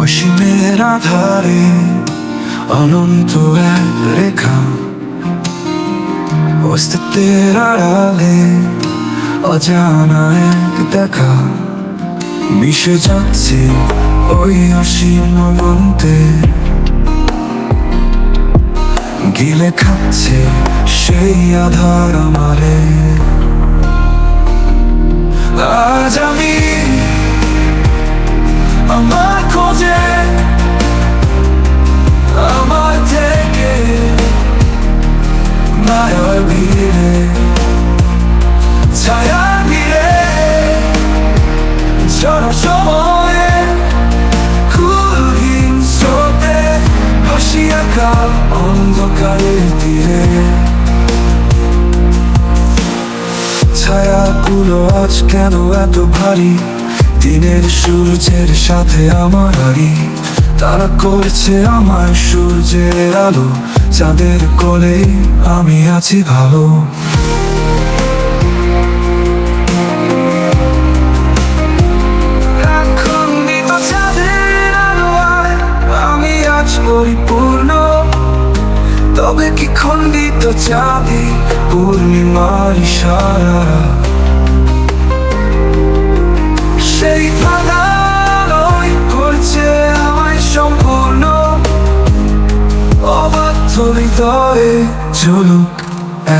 অসীমের আধারে অনন্ত এক রেখা। অস্তিত্বের আড়ালে অজানা এক দেখা। মিশে যাচ্ছে ওই অসীম অনন্তে। গিলে খাচ্ছে সেই আধার আমারে অন্ধকারের তীরে ছায়াগুলো আজ কেন এত ভারী? দিনের সূর্যের সাথে আমার হারি তারা করছে আমার সূর্যের আলো, চাঁদের কোলে আমি আছি ভালো। আলোয়, আমি আজ পরিপূর্ণ তবে কি খণ্ডিত চাঁদি পূর্ণিমার ইশারা? সেই ফাঁদালয় করছে আমায় সম্পূর্ণ। অবাধ্য হৃদয়ে চলুক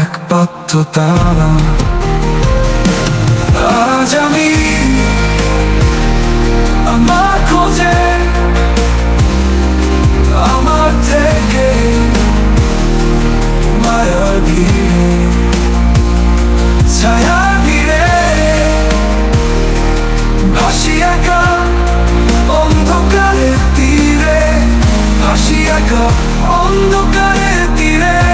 এক পাত্র তারা। অন্ধকারের তীরে তীরে।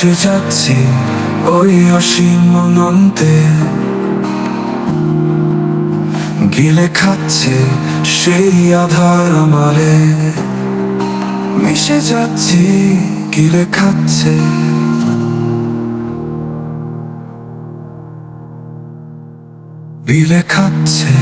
মিশে যাচ্ছি ওই অসীম অনন্তে। গিলে খাচ্ছে সেই আধার আমারে। মিশে যাচ্ছি, গিলে খাচ্ছে। বিলে খাচ্ছে